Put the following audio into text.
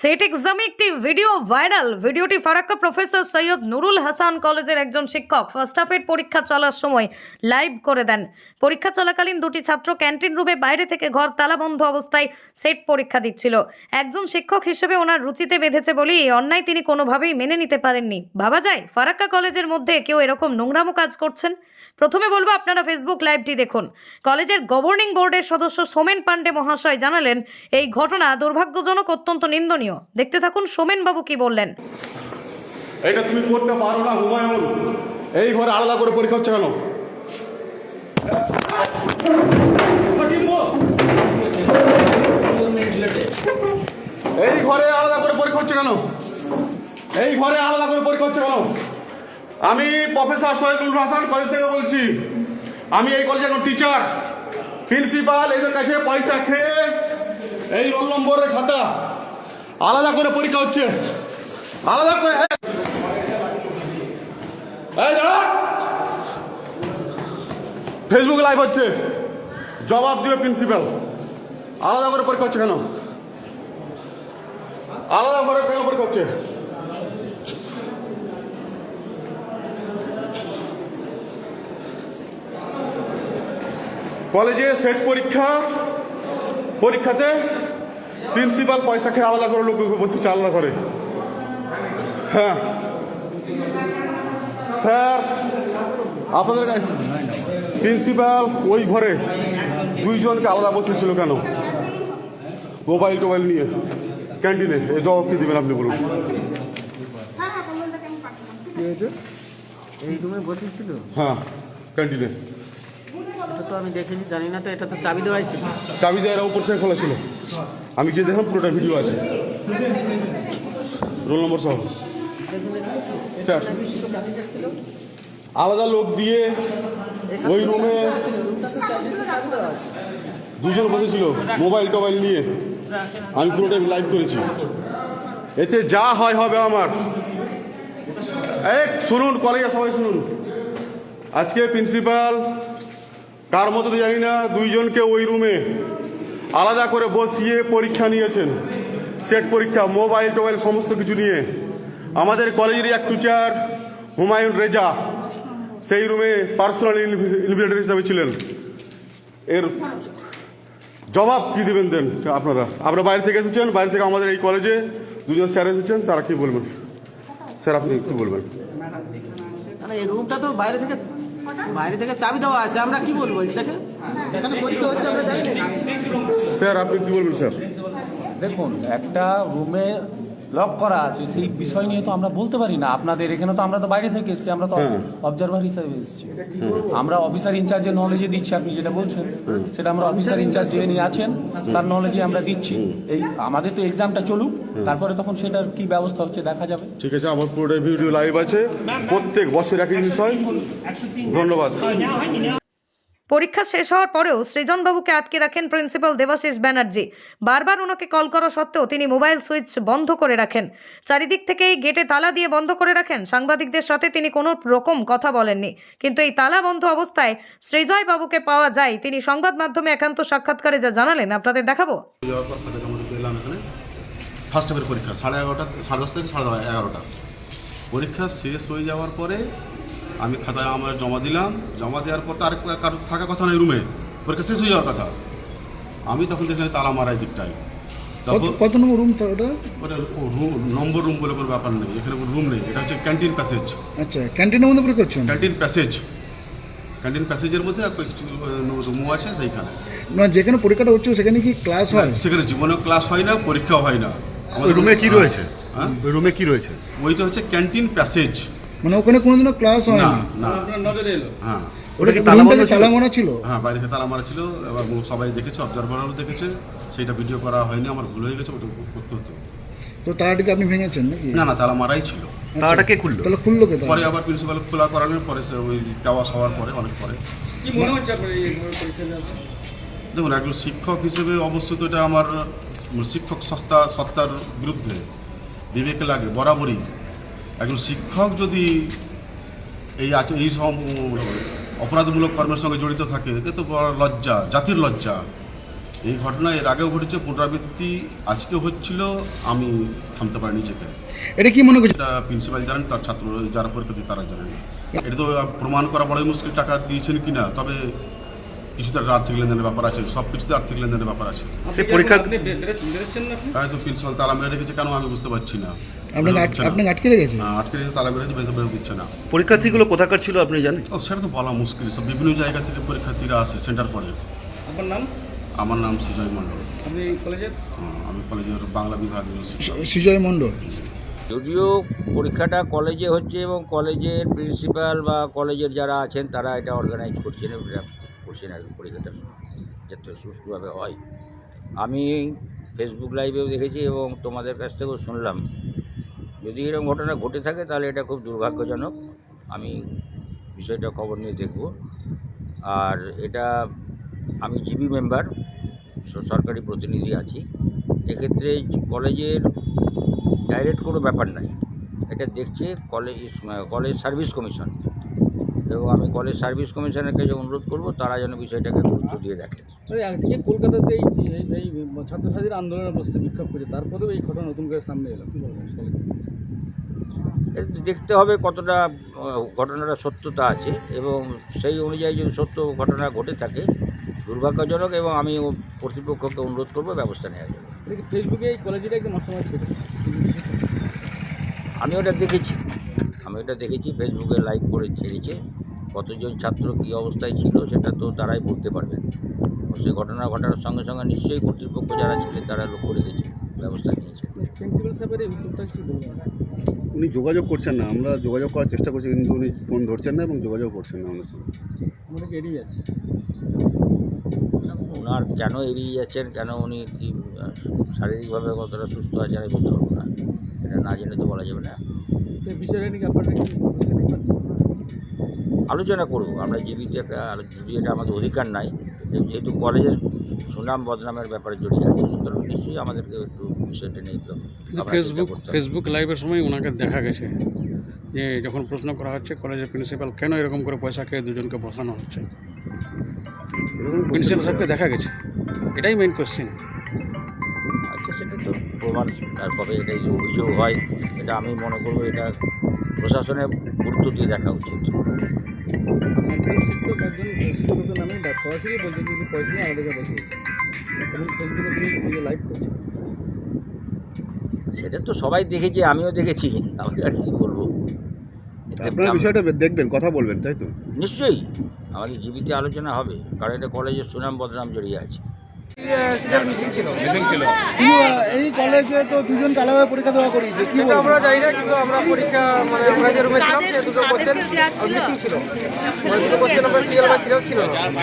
Set এক্সামে একটি video viral. ভিডিওটি ফারাক্কা প্রফেসর সৈয়দ নুরুল হাসান কলেজের একজন শিক্ষক ফার্স্ট হাফের পরীক্ষা চলার সময় লাইভ করে দেন। পরীক্ষা চলাকালীন দুটি ছাত্র ক্যান্টিন রুমে বাইরে থেকে ঘর তালাবন্ধ অবস্থায় সেট পরীক্ষা দিচ্ছিল। একজন শিক্ষক হিসেবে ওনার রুচিতে বেঁধেছে বলেই এই অন্যায় তিনি কোনোভাবেই মেনে নিতে পারেননি। ভাবা যায়, ফারাক্কা কলেজের মধ্যে কেউ এরকম নোংরামো কাজ করছেন? প্রথমে বলব, আপনারা ফেসবুক লাইভটি দেখুন। কলেজের গভর্নিং বোর্ডের সদস্য সোমেন পান্ডে মহাশয় জানালেন, এই ঘটনা দুর্ভাগ্যজনক, অত্যন্ত নিন্দনীয়। দেখতে থাকুন সোমেন বাবু কি বললেন। এটা তুমি করতে পারো না, হুমায়ুন। এই ঘরে আলাদা করে পরীক্ষা হচ্ছে কেন? এই ঘরে আলাদা করে পরীক্ষা হচ্ছে কেন? এই ঘরে আলাদা করে পরীক্ষা হচ্ছে কেন? আমি প্রফেসর সৈয়দুল হাসান কলেজ থেকে বলছি, আমি এই কলেজে এখন টিচার প্রিন্সিপাল এদের কাছে পয়সা খেয়ে এই রোল নম্বরের খাতা আলাদা করে পরীক্ষা হচ্ছে। আলাদা করে ফেসবুক লাইভ হচ্ছে। জবাব দিবে প্রিন্সিপাল আলাদা করে পরীক্ষা হচ্ছে কেন? আলাদা করে কেন পরীক্ষা হচ্ছে? কলেজে সেট পরীক্ষা, পরীক্ষাতে প্রিন্সিপাল পয়সা খেয়ে আলাদা করে লোক বসেছে আলাদা করে। হ্যাঁ। স্যার আপনাদের কাছে প্রিন্সিপাল ওই ঘরে দুইজনকে আলাদা বসেছিল কেন? মোবাইল টোবাইল নিয়ে। ক্যান্টিনে। এ জবাব কি দেবেন আপনি বলুন। এই রুমে বসেছিল? হ্যাঁ ক্যান্টিনে। এটা তো আমি দেখিনি জানি না তো এটা তো চাবি দেওয়াই ছিল। চাবি দেওয়ার উপর থেকে খোলা ছিল। আমি গিয়ে দেখলাম পুরোটা ভিডিও আছে। রোল নম্বর সহ। স্যার আলাদা লোক দিয়ে ওই রুমে দুজন বসেছিল মোবাইল টোবাইল নিয়ে। আমি পুরোটা লাইভ করেছি। এতে যা হয় হবে আমার। এই, শুনুন কলেজে সবাই শুনুন। আজকে প্রিন্সিপাল কার মতো জানি না, দুইজনকে ওই রুমে আলাদা করে বসিয়ে পরীক্ষা নিয়েছেন। সেট পরীক্ষা, মোবাইল টোবাইল সমস্ত কিছু নিয়ে। আমাদের কলেজের এক টিচার, হুমায়ুন রেজা, সেই রুমে পার্সোনাল ইনভিটেটর হিসাবে ছিলেন। এর জবাব কি দেবেন দেন আপনারা? আপনারা বাইরে থেকে এসেছেন, বাইরে থেকে আমাদের এই কলেজে দুজন স্যার এসেছেন, তারা কি বলবেন? স্যার, আপনি কি বলবেন? এই রুমটা তো বাইরে থেকে বাইরে থেকে চাবি দেওয়া আছে, আমরা কি বলব? এই স্যার আপনি কি বলবেন স্যার? দেখুন একটা রুমে লক করা আছে সেই বিষয় নিয়ে তো আমরা বলতে পারি না। আপনাদের এখানে তো আমরা তো বাইরে থেকে এসেছি আমরা তো হ্যাঁ। অবজারভার হিসাবে এসেছি। আমরা অফিসার ইনচার্জের নলেজে দিচ্ছি আপনি যেটা বলছেন। সেটা আমরা অফিসার ইনচার্জ যে নিয়ে আছেন তার নলেজে আমরা দিচ্ছি। এই আমাদের তো এক্সামটা চলুক তারপরে তখন সেটার কি ব্যবস্থা হচ্ছে দেখা যাবে। ঠিক আছে আমার পুরোটা ভিডিও লাইভ আছে। প্রত্যেক বছর একই বিষয় ধন্যবাদ। পরীক্ষা শেষ হওয়ার পরেও সৃজনবাবুকে আটকে রাখেন প্রিন্সিপাল দেবাশিস ব্যানার্জি। বারবার ওনাকে কল করা সত্ত্বেও তিনি মোবাইল সুইচ বন্ধ করে রাখেন। চারিদিক থেকেই গেটে তালা দিয়ে বন্ধ করে রাখেন। সাংবাদিকদের সাথে তিনি কোনো রকম কথা বলেননি। কিন্তু এই তালা বন্ধ অবস্থায় সৃজয় বাবুকে পাওয়া যায়, তিনি সংবাদ মাধ্যমে একান্ত সাক্ষাৎকারে যা জানালেন, আপনাদের দেখাবো। ফার্স্ট পরীক্ষা, সাড়ে এগারোটা, সাড়ে দশ থেকে সাড়ে এগারোটা। পরীক্ষা শেষ হয়ে যাওয়ার পরে আমি খাতায় আমার জমা দিলাম জমা দেওয়ার পর তো আর কারও থাকার কথা নয় রুমে। পরীক্ষা শেষ হয়ে যাওয়ার কথা। আমি তখন দেখলাম তালা মারাই দিকটাই তখন কত- কত নম্বর রুম ওটা? ওটা রুম নম্বর রুম বলে কোনো ব্যাপার নেই। এখানে কোনো রুম নেই। এটা হচ্ছে ক্যান্টিন প্যাসেজ। আচ্ছা ক্যান্টিনের মধ্যে পরে করছেন? Canteen passage. ক্যান্টিন প্যাসেজের মধ্যে আর কিছু রুমও আছে সেইখানে। মানে যেখানে পরীক্ষাটা হচ্ছে সেখানে কি ক্লাস হয়? সেখানে জীবনেও ক্লাস হয় না পরীক্ষাও হয় না। ওই আমাদের রুমে কি রয়েছে? হ্যাঁ? ওই রুমে কি রয়েছে? ওইটা হচ্ছে ক্যান্টিন প্যাসেজ। মানে ওখানে কোনোদিনও ক্লাস হয় না না। না। হ্যাঁ। ওটা কি রুমটাকে তালা ছিল? তালা মারা ছিল? হ্যাঁ বাইরে থেকে তালা মারা ছিল। এবং সবাই দেখেছে অবজারভারও দেখেছে সেটা ভিডিও করা হয়নি আমার ভুল হয়ে গেছে ওটা করতে হতো। তো তালাটিকে আপনি ভেঙেছেন নাকি? না না তালা মারাই ছিল। আচ্ছা। তালাটা কে খুললো? তাহলে খুললো কে পরে আবার প্রিন্সিপাল খোলা করানোর পরে ওই টাওয়াস হওয়ার পরে অনেক পরে। কি মনে হচ্ছে আপনার দেখুন একজন শিক্ষক হিসেবে অবশ্যই তো এটা আমার শিক্ষক সস্তা সত্তার বিরুদ্ধে। বিবেক লাগে বরাবরই। একজন শিক্ষক যদি এই এই সব অপরাধমূলক কর্মের সঙ্গে জড়িত থাকে এতে তো বড় লজ্জা জাতির লজ্জা। এই ঘটনা এর আগেও ঘটেছে পুনরাবৃত্তি আজকে হচ্ছিল আমি থামতে পারিনি নিজেকে এটা কি মনে করছেন এটা প্রিন্সিপাল জানেন তার ছাত্র যারা পরীক্ষা দিয়ে তারা জানেন। এটা তো প্রমাণ করা বড়ই মুশকিল টাকা দিয়েছেন কিনা তবে কিছুতে আর্থিক লেনদেনের ব্যাপার আছে সব কিছুতে আর্থিক লেনদেনের ব্যাপার আছে। সে পরীক্ষা তাই তো প্রিন্সিপাল তালা মেরে রেখেছে কেন আমি বুঝতে পারছি না? আপনাকে আটকে রেখেছে? হ্যাঁ, আটকে রেখেছে তালা মেরে বেরোতে বেরোতে দিচ্ছে না। পরীক্ষার্থীগুলো কোথাকার ছিল আপনি জানেন? ও সেটা তো বলা মুশকিল সব বিভিন্ন জায়গা থেকে পরীক্ষার্থীরা আসে সেন্টার আপনার নাম? আমার নাম সুজয় মণ্ডল। আপনি কলেজের হ্যাঁ, আমি কলেজের বাংলা শিক্ষক সুজয় মণ্ডল। যদিও পরীক্ষাটা কলেজে হচ্ছে এবং কলেজের প্রিন্সিপাল বা কলেজের যারা আছেন তারা এটা অর্গানাইজ করছেন করছেন আর পরীক্ষাটা যাতে সুষ্ঠুভাবে হয়। আমি ফেসবুক লাইভেও দেখেছি এবং তোমাদের কাছ থেকেও শুনলাম। যদি এরকম ঘটনা ঘটে থাকে তাহলে এটা খুব দুর্ভাগ্যজনক। আমি বিষয়টা খবর নিয়ে দেখব। আর এটা আমি জিবি মেম্বার সরকারি প্রতিনিধি আছি। এক্ষেত্রে কলেজের ডাইরেক্ট কোনো ব্যাপার নাই। এটা দেখছে কলেজ কলেজ সার্ভিস কমিশন এবং আমি কলেজ সার্ভিস কমিশনের কাছে অনুরোধ করব তারা যেন বিষয়টাকে গুরুত্ব দিয়ে আগে থেকে কলকাতাতে এই এই- ছাত্রছাত্রীরা আন্দোলনের বসতে বিক্ষোভ করেছে তারপরেও এই ঘটনা নতুন করে সামনে এলো দেখতে হবে কতটা ঘটনাটা সত্যতা আছে এবং সেই অনুযায়ী যদি সত্য ঘটনা ঘটে থাকে দুর্ভাগ্যজনক এবং আমি কর্তৃপক্ষকে অনুরোধ করব ব্যবস্থা নেওয়া যাবে এটা ফেসবুকে এই কলেজের একদম অসময় ছিল আমি ওটা দেখেছি আমি ওটা দেখেছি ফেসবুকে লাইভ করে ছেড়েছে। কতজন ছাত্র কী অবস্থায় ছিল সেটা তো তারাই বলতে পারবেন সে ঘটনা ঘটার সঙ্গে সঙ্গে নিশ্চয়ই কর্তৃপক্ষ যারা ছিলেন তারা লক্ষ্য রেখেছে ব্যবস্থা নিয়েছে। প্রিন্সিপাল সাহেবের এই উদ্যোগটা কি বলবেন উনি যোগাযোগ করছেন না আমরা যোগাযোগ করার চেষ্টা করছি কিন্তু উনি ফোন ধরছেন না এবং যোগাযোগ করছেন না আমাদের সঙ্গে এড়িয়ে যাচ্ছে? ওনার কেন এড়িয়ে যাচ্ছেন কেন উনি কি শারীরিকভাবে কতটা সুস্থ আছেন আমি বলতে পারব না। এটা না জেনে তো বলা যাবে না। বিষয়টা নিয়ে আপনারা কি? আলোচনা করব। আমরা জীবিত একটা যদি এটা আমাদের অধিকার নাই। যেহেতু কলেজের সুনাম বদনামের ব্যাপারে জড়িয়ে আছে সুতরাং নিশ্চয়ই আমাদেরকে একটু বিষয়টা নিয়ে ফেসবুক ফেসবুক লাইভের সময় ওনাকে দেখা গেছে যে যখন প্রশ্ন করা হচ্ছে কলেজের প্রিন্সিপাল কেন এরকম করে পয়সা খেয়ে দুজনকে বসানো হচ্ছে? প্রিন্সিপাল সাহেবকে দেখা গেছে। এটাই মেইন কোশ্চেন আচ্ছা সেটা তো প্রমাণ কবে এটা যে অভিযোগ হয় এটা আমি মনে করব এটা প্রশাসনের গুরুত্ব দিয়ে দেখা উচিত। একজন শিক্ষক একজন শিক্ষকের নামে সরাসরি বলছে তুমি পয়সা নিয়ে আমাদেরকে বসে এবং ফেসবুকে তুমি ভিডিও লাইভ করছ সেটা তো সবাই দেখেছে আমিও দেখেছি। আমি আর কি বলব? আপনারা বিষয়টা দেখবেন কথা বলবেন তাই তো? নিশ্চয়ই। আমাদের জীবিত আলোচনা হবে কারণ এটা কলেজের সুনাম বদনাম জড়িয়ে আছে। এই কলেজে তো দুজন পরীক্ষা দেওয়া করিয়েছে আমরা জানি না কিন্তু আমরা পরীক্ষা মানে আমরা যে রুমে ছিলাম সে দুটো কোশ্চেন মিসিং ছিল। মানে দুটো কোশ্চেন আমরা সিরিয়াল বা সিরিয়াল ছিল না